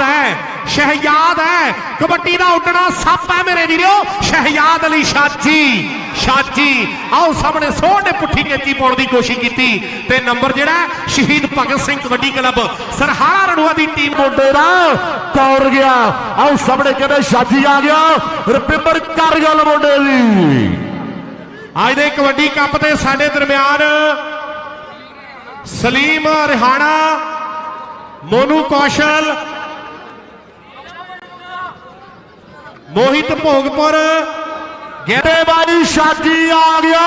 ਹੈ ਸ਼ਹਿਜ਼ਾਦ ਹੈ। ਕਬੱਡੀ ਦਾ ਉੱਡਣਾ ਸੱਪ ਹੈ ਮੇਰੇ ਵੀਰੋ ਸ਼ਹਿਜ਼ਾਦ ਅਲੀ ਸ਼ਾਜੀ ਸ਼ਾਜੀ। ਆਓ ਸਾਹਮਣੇ ਸੋਹਣੇ ਪੁੱਠੀ ਕੈਂਚੀ ਪਾਉਣ ਦੀ ਕੋਸ਼ਿਸ਼ ਕੀਤੀ। ਤੇ ਨੰਬਰ ਜਿਹੜਾ ਸ਼ਹੀਦ ਭਗਤ ਸਿੰਘ ਕਬੱਡੀ ਕਲੱਬ, ਸਰਹਾਲਾ ਰਣੂਆ ਦੀ ਟੀਮ ਮੁੰਡੇ ਦਾ ਦੌੜ ਗਿਆ। ਆਓ ਸਾਹਮਣੇ ਕਹਿੰਦੇ ਸ਼ਾਜੀ ਆ ਗਿਆ, ਰਪਿੰਦਰ ਕਰ ਗੱਲ ਮੁੰਡੇ ਦੀ। ਅੱਜ ਦੇ ਕਬੱਡੀ ਕੱਪ ਤੇ ਸਾਡੇ ਦਰਮਿਆਨ ਸਲੀਮ ਰਿਹਾਣਾ, ਮੋਨੂ ਕੌਸ਼ਲ ਮੋਹਿਤ ਭੋਗਪੁਰ। ਗਿ- ਤੇ ਬਾਈ ਸ਼ਾਜੀ ਆ ਗਿਆ।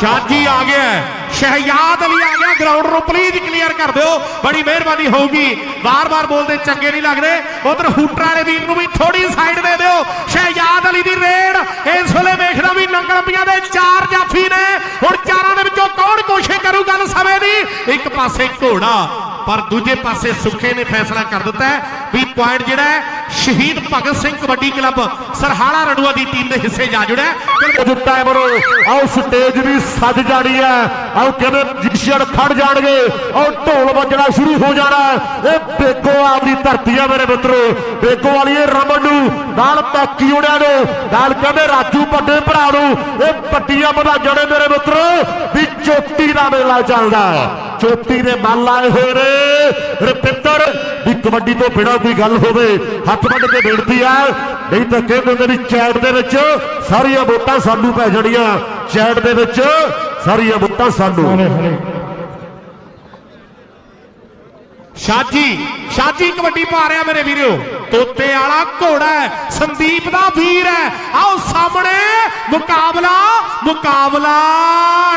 ਸ਼ਾਜੀ ਆ ਗਿਆ। ਹੈ। ਸ਼ਹਿਜ਼ਾਦ ਅਲੀ ਆ ਗਿਆ। ਗਰਾਊਂਡ ਨੂੰ ਪਲੀਜ਼ ਕਲੀਅਰ ਕਰ ਦਿਓ। ਬੜੀ ਮਿਹਰਬਾਨੀ ਹੋਊਗੀ। ਵਾਰ-ਵਾਰ ਬੋਲਦੇ ਚੰਗੇ ਨਹੀਂ ਲੱਗਦੇ। ਉਧਰ ਹੂਟਰ ਵਾਲੇ ਵੀਰ ਨੂੰ ਵੀ ਥੋੜੀ ਸਾਈਡ ਦੇ ਦਿਓ। ਸ਼ਹਿਜ਼ਾਦ ਅਲੀ ਦੀ ਰੇਡ। ਇਸ ਵੇਲੇ ਵੇਖਦਾ ਵੀ ਨੰਗਲੰਬੀਆਂ ਦੇ ਚਾਰ ਜਾਫੀ ਨੇ। ਹੁਣ ਚਾਰਾਂ ਦੇ ਵਿੱਚੋਂ ਕੌਣ ਕੋਸ਼ਿਸ਼ ਕਰੂ ਗੱਲ ਸਮੇਂ ਦੀ? ਇੱਕ ਪਾਸੇ ਘੋੜਾ ਪਰ ਦੂਜੇ ਪਾਸੇ ਸੁੱਖੇ ਨੇ ਫੈਸਲਾ ਕਰ ਦਿੱਤਾ ਵੀ ਪੁਆਇੰਟ ਜਿਹੜਾ ਹੈ, ਸ਼ਹੀਦ ਭਗਤ ਸਿੰਘ ਕਬੱਡੀ ਕਲੱਬ ਸਰਹਾਲਾ ਰਣੂਆ ਦੀ ਟੀਮ ਦੇ ਹਿੱਸੇ ਜਾ ਜੁੜਿਆ ਹੈ। ਕੁਝ ਆਓ ਸਟੇਜ ਵੀ ਸੱਜ ਜਾਣੀ ਹੈ। ਆਓ ਕਹਿੰਦੇ ਜਿਸ਼ੜ ਖੜ ਜਾਣਗੇ? ਆਓ ਢੋਲ ਵੱਜਣਾ ਸ਼ੁਰੂ ਹੋ ਜਾਣਾ ਇਹ ਬੇਗੋ ਆਪਦੀ ਧਰਤੀ ਹੈ ਮੇਰੇ ਮਿੱਤਰੋ। ਬੇਗੋ ਵਾਲੀ ਇਹ ਰਮਨ ਨੂੰ, ਨਾਲ ਪੈਕੀ ਉੜਿਆ ਨੂੰ, ਨਾਲ ਕਹਿੰਦੇ ਰਾਜੂ ਵੱਡੇ ਭਰਾ ਨੂੰ। ਇਹ ਪੱਟੀਆਂ ਵਧਾਈਆਂ ਨੇ ਮੇਰੇ ਮਿੱਤਰੋ। ਵੀ ਚੋਟੀ ਦਾ ਮੇਲਾ ਚੱਲਦਾ ਹੈ। ਚੋਟੀ ਦੇ ਮੱਲ ਆਏ ਹੋਏ ਨੇ। ਰਪਿੰਦਰ ਕਬੱਡੀ ਤੋਂ ਬਿਨਾਂ ਕੋਈ ਗੱਲ ਹੋਵੇ। ਹੱਥ ਵੱਢ ਕੇ ਬੇਨਤੀ ਆ। ਨਹੀਂ ਤਾਂ ਕਹਿੰਦੇ ਹੁੰਦੇ ਵੀ ਚੈਟ ਦੇ ਵਿੱਚ ਸਾਰੀਆਂ ਵੋਟਾਂ ਸਾਨੂੰ ਪੈ ਜਾਣੀਆਂ। ਚੈਟ ਦੇ ਵਿੱਚ ਸਾਰੀਆਂ ਵੋਟਾਂ ਸਾਨੂੰ। ਸ਼ਾਜੀ ਸ਼ਾਜੀ ਕਬੱਡੀ ਪਾ ਰਿਹਾ ਮੇਰੇ ਵੀਰੋ। ਤੋਤੇ ਵਾਲਾ ਘੋੜਾ ਹੈ ਸੰਦੀਪ ਦਾ ਵੀਰ ਹੈ। ਆਓ ਸਾਹਮਣੇ ਮੁਕਾਬਲਾ ਮੁਕਾਬਲਾ।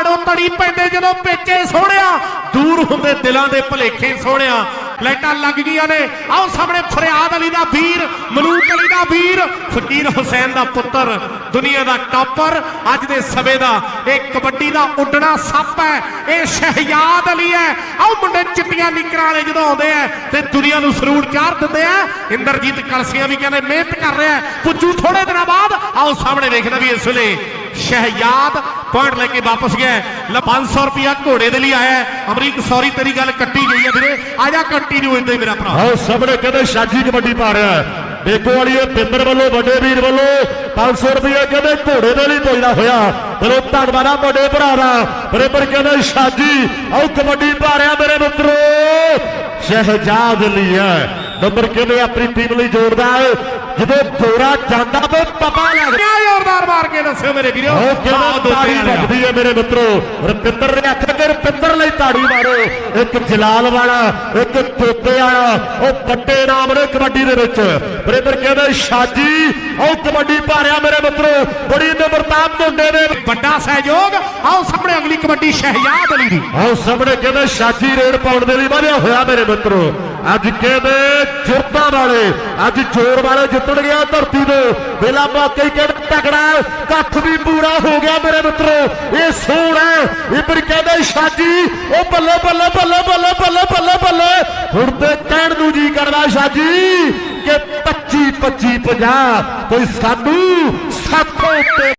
ਅੜੋ ਤੜੀ ਪੈਂਦੇ ਜਦੋਂ ਪੇਚੇ ਸੋਹਣਿਆ। ਦੂਰ ਹੁੰਦੇ ਦਿਲਾਂ ਦੇ ਭਲੇਖੇ ਸੋਹਣਿਆ। ਲਾਈਟਾਂ ਲੱਗ ਗਈਆਂ ਨੇ। ਆਓ ਸਾਹਮਣੇ ਫਰਿਆਦ ਅਲੀ ਦਾ ਵੀਰ, ਮਲੂਕ ਅਲੀ ਦਾ ਵੀਰ, ਫਕੀਰ ਹੁਸੈਨ ਦਾ ਪੁੱਤਰ, ਦੁਨੀਆ ਦਾ ਟਾਪਰ, ਅੱਜ ਦੇ ਸਮੇਂ ਦਾ ਇਹ ਕਬੱਡੀ ਦਾ ਉੱਡਣਾ ਸੱਪ ਹੈ, ਇਹ ਸ਼ਹਿਜ਼ਾਦ ਅਲੀ ਹੈ। ਆਓ ਮੁੰਡੇ ਚਿੱਟੀਆਂ ਨਿਕਰਾਂ ਵਾਲੇ ਜਦੋਂ ਆਉਂਦੇ ਆ ਤੇ ਦੁਨੀਆ ਨੂੰ ਸਰੂੜ ਚਾਰ ਦਿੰਦੇ ਆ। ਇੰਦਰਜੀਤ ਕਲਸੀਆਂ ਵੀ ਕਹਿੰਦੇ ਮਿਹਨਤ ਕਰ ਰਿਹਾ ਪੁੱਜੂ ਥੋੜੇ ਦਿਨਾਂ ਬਾਅਦ, ਆਓ ਸਾਹਮਣੇ ਵੇਖਦਾ ਵੀ ਇਸ ਵੇਲੇ ਸ਼ਹਿਜ਼ਾਦ ਪੁਆਇੰਟ ਲੈ ਕੇ ਵਾਪਸ ਗਿਆ ਹੈ। ਲੈ 500 ਰੁਪਿਆ ਘੋੜੇ ਦੇ ਲਈ ਆਇਆ ਹੈ। ਅਮਰੀਕ ਸੌਰੀ ਤੇਰੀ ਗੱਲ ਕੱਟੀ ਗਈ ਹੈ ਵੀਰੇ। ਆ ਜਾ ਕੰਟੀਨਿਊ ਇੰਦੇ ਮੇਰਾ ਭਰਾ। ਆਓ ਸਾਹਮਣੇ ਕਹਿੰਦੇ ਸ਼ਾਜੀ ਕਬੱਡੀ ਪਾ ਰਿਹਾ ਹੈ। ਬੇਗੋ ਵਾਲੀ ਇਹ ਪਿੰਦਰ ਵੱਲੋਂ ਵੱਡੇ ਵੀਰ ਵੱਲੋਂ 500 ਰੁਪਏ ਕਹਿੰਦੇ ਘੋੜੇ ਦੇ ਲਈ ਪੁੱਜਦਾ ਹੋਇਆ। ਬਲੋ ਧੰਨਵਾਦ ਆ ਵੱਡੇ ਭਰਾ ਦਾ। ਬਰੇਬਰ ਕਹਿੰਦੇ ਸ਼ਾਜੀ ਆਓ ਕਬੱਡੀ ਪਾ ਰਿਹਾ ਮੇਰੇ ਮਿੱਤਰੋ। ਸ਼ਹਿਜਾਦ ਲਈ ਹੈ। ਨੰਬਰ ਕਹਿੰਦੇ ਆਪਣੀ ਟੀਮ ਲਈ ਜੋੜਦਾ ਹੈ। ਜਦੋਂ ਦੋਰਾ ਜਾਂਦਾ ਤੇ ਪਤਾ ਲੱਗਦਾ ਜ਼ੋਰਦਾਰ ਮਾਰ ਕੇ ਦੱਸਿਓ ਮੇਰੇ ਵੀਰੋ। ਉਹ ਕਿਵੇਂ ਤਾੜੀ। ਵੱਜਦੀ ਹੈ ਮੇਰੇ ਮਿੱਤਰੋ? ਰਪਿੰਦਰ ਨੇ ਆਖਿਆ ਕਿ ਰਪਿੰਦਰ ਲਈ ਤਾੜੀ ਮਾਰੋ। ਇੱਕ ਜਲਾਲ ਵਾਲਾ ਇੱਕ ਤੋਤੇ ਵਾਲਾ ਉਹ ਵੱਡੇ ਨਾਮ ਨੇ ਕਬੱਡੀ ਦੇ ਵਿੱਚ। ਬਰੇਬਰ ਕਹਿੰਦੇ ਸ਼ਾਜੀ ਉਹ ਕਬੱਡੀ ਭਾਰਿਆ ਮੇਰੇ ਮਿੱਤਰੋ। ਬੜੀ ਨਿਮਰਤਾ ਮੁੰਡੇ ਨੇ। ਵੱਡਾ ਸਹਿਯੋਗ। ਆਓ ਸਾਹਮਣੇ ਅਗਲੀ ਕਬੱਡੀ ਸ਼ਹਿਜ਼ਾਦ ਅਲੀ ਦੀ ਆਓ ਸਾਹਮਣੇ ਕਹਿੰਦੇ ਸ਼ਾਜੀ ਰੇਡ ਪਾਉਣ ਦੇ ਲਈ ਵਧਿਆ ਹੋਇਆ ਮੇਰੇ ਮਿੱਤਰੋ। ਅੱਜ ਕਹਿੰਦੇ ਜੁਰਤਾਂ ਵਾਲੇ ਅੱਜ ਜੋਰ ਵਾਲੇ ਜਿੱਤਣ ਗਿਆ ਧਰਤੀ ਤੋਂ। ਵੇਲਾ ਬਾਕੀ ਕਹਿੰਦੇ ਤਗੜਾ ਹੈ, ਕੱਖ ਵੀ ਪੂਰਾ ਹੋ ਗਿਆ ਮੇਰੇ ਮਿੱਤਰੋ। ਇਹ ਸੋਹਣ ਹੈ। ਇਬਰ ਕਹਿੰਦੇ, ਸ਼ਾਜੀ, ਉਹ ਬੱਲੇ ਬੱਲੇ ਬੱਲੇ ਬੱਲੇ ਬੱਲੇ ਬੱਲੇ ਬੱਲੇ। ਹੁਣ ਤੇ ਕਹਿਣ ਨੂੰ ਜੀ ਕਰਦਾ, ਸ਼ਾਜੀ, ਕਿ 25 25 50 ਕੋਈ ਸਾਨੂੰ ਸਾਥੋਂ ਉੱਤੇ